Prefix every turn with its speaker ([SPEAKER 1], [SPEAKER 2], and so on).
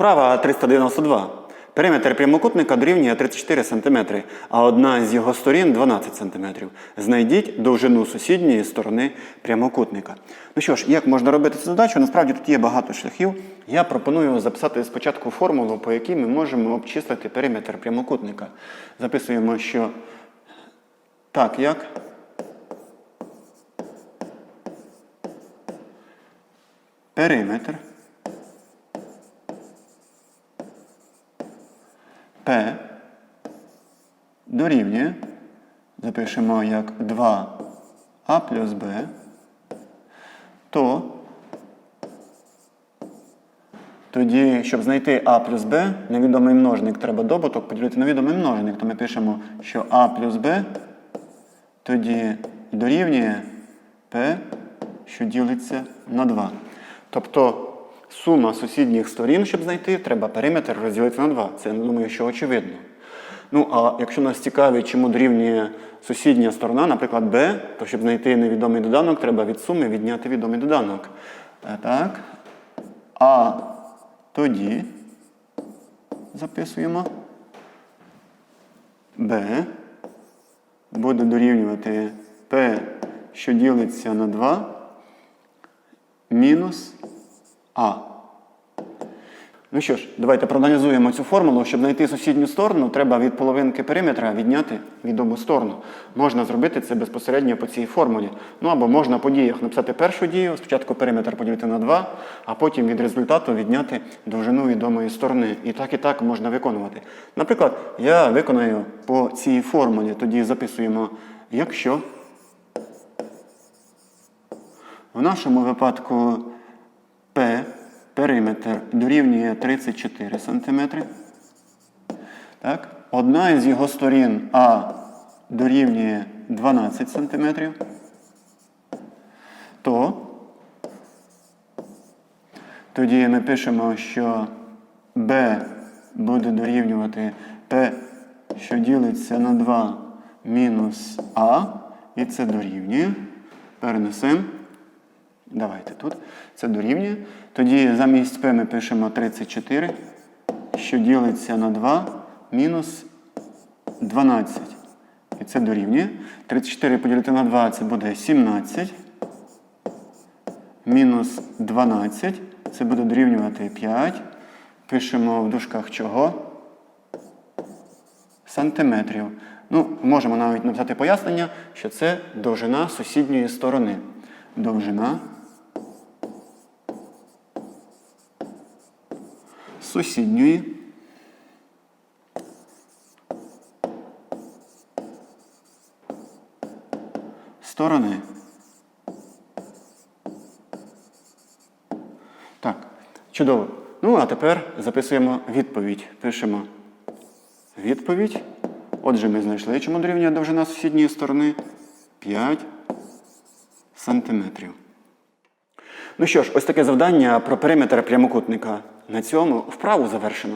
[SPEAKER 1] Вправа 392. Периметр прямокутника дорівнює 34 см, а одна з його сторін 12 см. Знайдіть довжину сусідньої сторони прямокутника. Ну що ж, як можна робити цю задачу? Насправді тут є багато шляхів. Я пропоную записати спочатку формулу, по якій ми можемо обчислити периметр прямокутника. Записуємо, що так як. Периметр P дорівнює, запишемо як 2а плюс b, то тоді, щоб знайти а плюс b, невідомий множник треба добуток поділити на відомий множник, то ми пишемо, що а плюс b тоді дорівнює p, що ділиться на 2. Тобто сума сусідніх сторін, щоб знайти, треба периметр розділити на 2. Це, думаю, що очевидно. Ну, а якщо нас цікавить, чому дорівнює сусідня сторона, наприклад, b, то щоб знайти невідомий доданок, треба від суми відняти відомий доданок. Е, Так. А тоді записуємо b буде дорівнювати p, що ділиться на 2, мінус а. Ну що ж, давайте проаналізуємо цю формулу. Щоб знайти сусідню сторону, треба від половинки периметра відняти відому сторону. Можна зробити це безпосередньо по цій формулі. Ну або можна по діях написати першу дію, спочатку периметр поділити на 2, а потім від результату відняти довжину відомої сторони. І так і так можна виконувати. Наприклад, я виконаю по цій формулі, тоді записуємо, якщо в нашому випадку P периметр дорівнює 34 см. Так? Одна із його сторін А дорівнює 12 см. То тоді ми пишемо, що B буде дорівнювати P, що ділиться на 2 мінус А, і це дорівнює. Перенесемо. Давайте тут. Це дорівнює. Тоді замість P ми пишемо 34, що ділиться на 2 мінус 12. І це дорівнює. 34 поділити на 2 це буде 17. Мінус 12. Це буде дорівнювати 5. Пишемо в дужках чого? Сантиметрів. Ну, можемо навіть написати пояснення, що це довжина сусідньої сторони. Довжина сусідньої сторони. Так, чудово. Ну, а тепер записуємо відповідь. Пишемо відповідь. Отже, ми знайшли, чому дорівнює довжина сусідньої сторони 5 сантиметрів. Ну що ж, ось таке завдання про периметр прямокутника. На цьому вправу завершено.